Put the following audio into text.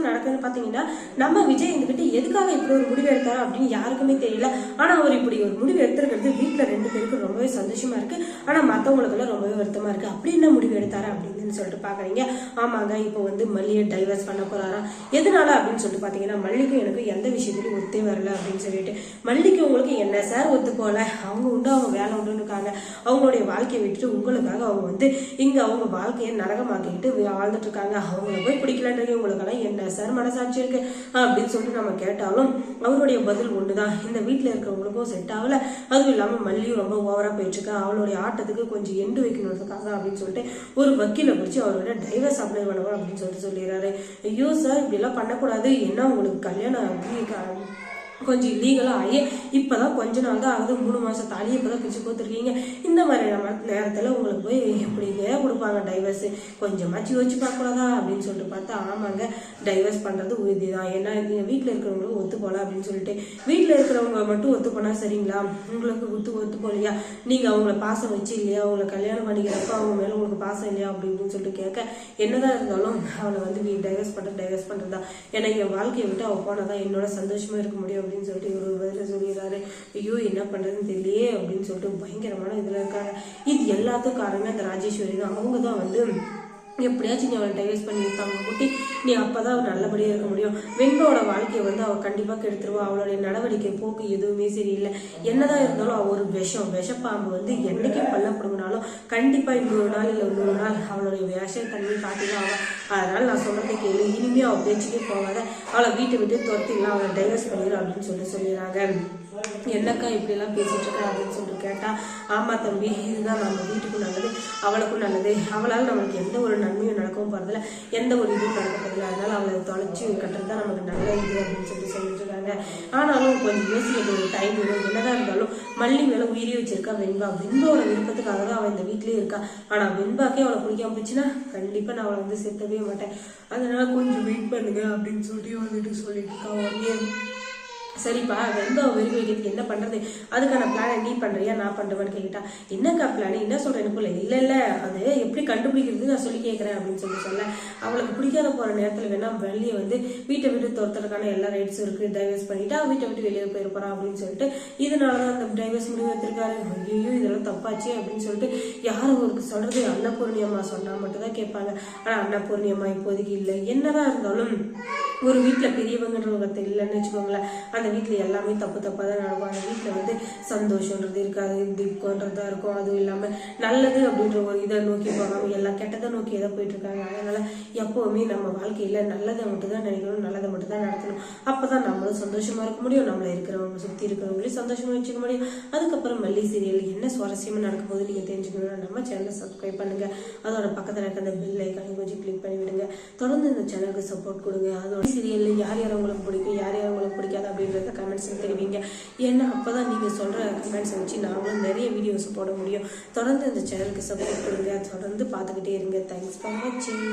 பேசாம நடக்குதுன்னு பார்த்தீங்கன்னா நம்ம விஜய் இருந்துகிட்டு எதுக்காக இப்படி ஒரு முடிவு எடுத்தாரோ அப்படின்னு யாருக்குமே தெரியல. ஆனால் அவர் இப்படி ஒரு முடிவு எடுத்திருக்கிறது வீட்டில் ரெண்டு பேருக்கு ரொம்ப ரொம்பவே சந்தோஷமா இருக்கு. ஆனா மத்தவங்களுக்கெல்லாம் ரொம்பவே வருத்தமா இருக்கு. அப்படி என்ன முடிவு எடுத்தாரு அப்படின்னு சொல்லிட்டு பாக்குறீங்க. ஆமாங்க இப்போ வந்து மல்லியை டைவர்ஸ் பண்ண போறாரா? எதனால அப்படின்னு சொல்லிட்டு பாத்தீங்கன்னா மல்லிக்கும் எனக்கு எந்த விஷயத்திலும் ஒத்தே வரல அப்படின்னு சொல்லிட்டு. மல்லிக்கு உங்களுக்கு என்ன சார் ஒத்து போல அவங்க உண்டு அவங்க வேலை உண்டுன்னு இருக்காங்க. அவங்களுடைய வாழ்க்கையை விட்டுட்டு உங்களுக்காக அவங்க வந்து இங்க அவங்க வாழ்க்கையை நரகமாக்கிட்டு வாழ்ந்துட்டு இருக்காங்க. அவங்கள போய் பிடிக்கலன்றீங்க. உங்களுக்கெல்லாம் என்ன சார் மனசாட்சி இருக்கு? அப்படின்னு சொல்லிட்டு நம்ம கேட்டாலும் அவருடைய பதில் ஒண்ணுதான். இந்த வீட்டுல இருக்கிறவங்களுக்கும் செட் ஆகல. அதுவும் இல்லாம மல்லியும் ரொம்ப ஓவரா போயிட்டு அவளுடைய ஆட்டத்துக்கு கொஞ்சம் எண்டு வைக்கணுன்றதுக்காக அப்படின்னு சொல்லிட்டு ஒரு வக்கீலை பிடிச்சி அவரோட டைவர்ஸ் அப்ளை பண்ணுவோம் அப்படின்னு சொல்லிட்டு சொல்லிடுறாரு. ஐயோ சார் இப்படி எல்லாம் பண்ணக்கூடாது. என்ன உங்களுக்கு கல்யாணம்? அப்படி கொஞ்சம் இல்லீகலாக ஆகி இப்போதான் கொஞ்ச நாள் தான் ஆகுது. மூணு மாதம் தாலி இப்போ தான் பிச்சு கொடுத்துருக்கீங்க. இந்த மாதிரி நம்ம நேரத்தில் உங்களுக்கு போய் எப்படிங்க கொடுப்பாங்க டைவர்ஸ் கொஞ்சமாச்சு யோசிச்சு பார்க்கக்கூடாதா அப்படின்னு சொல்லிட்டு பார்த்தா ஆமாங்க டைவர்ஸ் பண்ணுறது உறுதி தான் ஏன்னா நீங்கள் வீட்டில் இருக்கிறவங்களும் ஒத்து போகலாம் அப்படின்னு சொல்லிட்டு வீட்டில் இருக்கிறவங்க மட்டும் ஒத்து போனால் சரிங்களா? உங்களுக்கு ஒத்து ஒத்து போகலையா? நீங்கள் அவங்கள பாசம் வச்சு இல்லையா? அவங்கள கல்யாணம் பண்ணிக்கிறப்ப அவங்க மேலே உங்களுக்கு பாசம் இல்லையா? அப்படின்னு சொல்லிட்டு கேட்க என்னதான் இருந்தாலும் அவளை வந்து நீ டைவர்ஸ் பண்ணுற டைவர்ஸ் பண்ணுறதா ஏன்னா என் வாழ்க்கையை விட்டு அவள் போனால் தான் என்னோட சந்தோஷமாக இருக்க முடியும். அப்படின்னு சொல்லிட்டு இவர் ஒரு பதில் சொல்லிடுறாரு. ஐயோ என்ன பண்ணுறதுன்னு தெரியலையே அப்படின்னு சொல்லிட்டு பயங்கரமான இதில் இருக்காங்க. இது எல்லாத்துக்கும் காரணமே அந்த ராஜேஸ்வரி தான் அவங்க தான் வந்து எப்படியாச்சும் நீ அவளை டைவர்ஸ் பண்ணி இருக்காங்க குட்டி நீ அப்பதான் அவள் நல்லபடியாக இருக்க முடியும். வெண்பாவோட வாழ்க்கையை வந்து அவள் கண்டிப்பாக கெடுத்துருவா. அவளுடைய நடவடிக்கை போக்கு எதுவுமே சரியில்லை. என்னதான் இருந்தாலும் அவள் ஒரு விஷம். விஷப்பாம்பு வந்து என்னைக்கு பல்லப்படுங்கினாலும் கண்டிப்பாக இன்னொரு நாள் இல்லை இன்னொரு நாள் அவளுடைய விஷம் தண்ணி காட்டிதான் அவள் அதனால் நான் சொல்கிறத கேளு. இனிமே அவள் பேச்சுக்கே போகாத. அவளை வீட்டை விட்டு துரத்திடலாம். அவளை டைவர்ஸ் பண்ணிடலாம் அப்படின்னு சொல்லிட்டு சொல்லிடுறாங்க. என்னக்கா இப்படிலாம் பேசிட்டு இருக்க அப்படின்னு சொல்லிட்டு கேட்டா ஆமா தம்பி இதுதான் நம்ம வீட்டுக்கும் நல்லது அவளுக்கும் நல்லது. அவளால் நம்மளுக்கு எந்த ஒரு நன்மையும் நடக்கவும் போறதில்ல. எந்த ஒரு இதுவும் நடக்க போறதில்ல அதனால அவளை தொலைச்சி கட்டுறது தான் நமக்கு நல்ல இது அப்படின்னு சொல்லிட்டு சொல்லிட்டு இருக்காங்க ஆனாலும் கொஞ்சம் யோசிக்க ஒரு டைம் வேணும். என்னதான் இருந்தாலும் மல்லி மேல உயிரி வச்சிருக்கா வெண்பா. வெண்பாவோட விருப்பத்துக்காக தான் அவள் இந்த வீட்லயே இருக்கா. ஆனா வெண்பாக்கே அவளை பிடிக்காம போச்சுன்னா கண்டிப்பா நான் அவளை வந்து சேர்த்தவே மாட்டேன். அதனால கொஞ்சம் வெயிட் பண்ணுங்க அப்படின்னு சொல்லிட்டு வந்துட்டு சொல்லிட்டு இருக்கா. உடனே சரிப்பா வெண்பா விரும்பி வைக்கிறதுக்கு என்ன பண்றது? அதுக்கான பிளானை நீ பண்றியா நான் பண்றேன்னு கேட்டா என்னக்கா பிளான் என்ன சொல்றேன் எனக்குள்ள? இல்லை இல்லை அது எப்படி கண்டுபிடிக்கிறது நான் சொல்லி கேட்கறேன் அப்படின்னு சொல்லி சொல்ல. அவளுக்கு பிடிக்காத போற நேரத்தில் வேணா வெளியே வந்து வீட்டை விட்டு துரத்துறதுக்கான எல்லா ரைட்ஸும் இருக்கு. டைவர்ஸ் பண்ணிட்டு அவ வீட்டை விட்டு வெளியே போயிருப்பான் அப்படின்னு சொல்லிட்டு இதனாலதான் அந்த டைவர்ஸ் முடிவு எடுத்திருக்காரு. ஐயோ இதெல்லாம் தப்பாச்சு அப்படின்னு சொல்லிட்டு யாரும் ஒரு சொல்றது அன்னபூர்ணி அம்மா சொன்னா மட்டும்தான் கேட்பாங்க. ஆனா அன்னபூர்ணியம்மா இப்போதைக்கு இல்லை. என்னதான் இருந்தாலும் ஒரு வீட்டுல பெரியவங்கன்றவங்க இல்லைன்னு வச்சுக்கோங்களேன். அந்த வீட்டில் எல்லாமே தப்பு தப்பாக தான் நடக்கும். அந்த வீட்டில் வந்து சந்தோஷன்றது இருக்காது துக்கன்றதா இருக்கும். அதுவும் இல்லாமல் நல்லது அப்படின்ற ஒரு இதை நோக்கி போகாமல் எல்லாம் கெட்டதை நோக்கி எதை போயிட்டு இருக்காங்க அதனால எப்பவுமே நம்ம வாழ்க்கையில் நல்லதை மட்டும் தான் நினைக்கணும் நல்லதை மட்டும் தான் நடத்தணும். அப்பதான் நம்மளும் சந்தோஷமாக இருக்க முடியும் நம்மளை இருக்கிறவங்க சுற்றி இருக்கிறவங்களையும் சந்தோஷமாக வச்சுக்க முடியும். அதுக்கப்புறம் மல்லி சீரியல் என்ன சுவாரஸ்யமாக நடக்கும் போது நீங்கள் தெரிஞ்சுக்கணும்னா நம்ம சேனலை சப்ஸ்கிரைப் பண்ணுங்கள் அதோட பக்கத்தில் இருக்க அந்த பெல் ஐக்கானை கொஞ்சம் கிளிக் பண்ணி விடுங்க தொடர்ந்து இந்த சேனலுக்கு சப்போர்ட் கொடுங்க. அதோட சீரியலில் யார் யார் உங்களுக்கு பிடிக்கும் யார் யார் உங்களுக்கு பிடிக்காது அப்படின்றத கமெண்ட்ஸ் தெரிவிங்க. ஏன்னா அப்போ தான் நீங்கள் சொல்கிற கமெண்ட்ஸை வச்சு நாங்களும் நிறைய வீடியோஸ் போட முடியும். தொடர்ந்து இந்த சேனலுக்கு சப்போர்ட் கொடுங்க. தொடர்ந்து பார்த்துக்கிட்டே இருங்க. தேங்க்ஸ் ஃபார் வாட்சிங்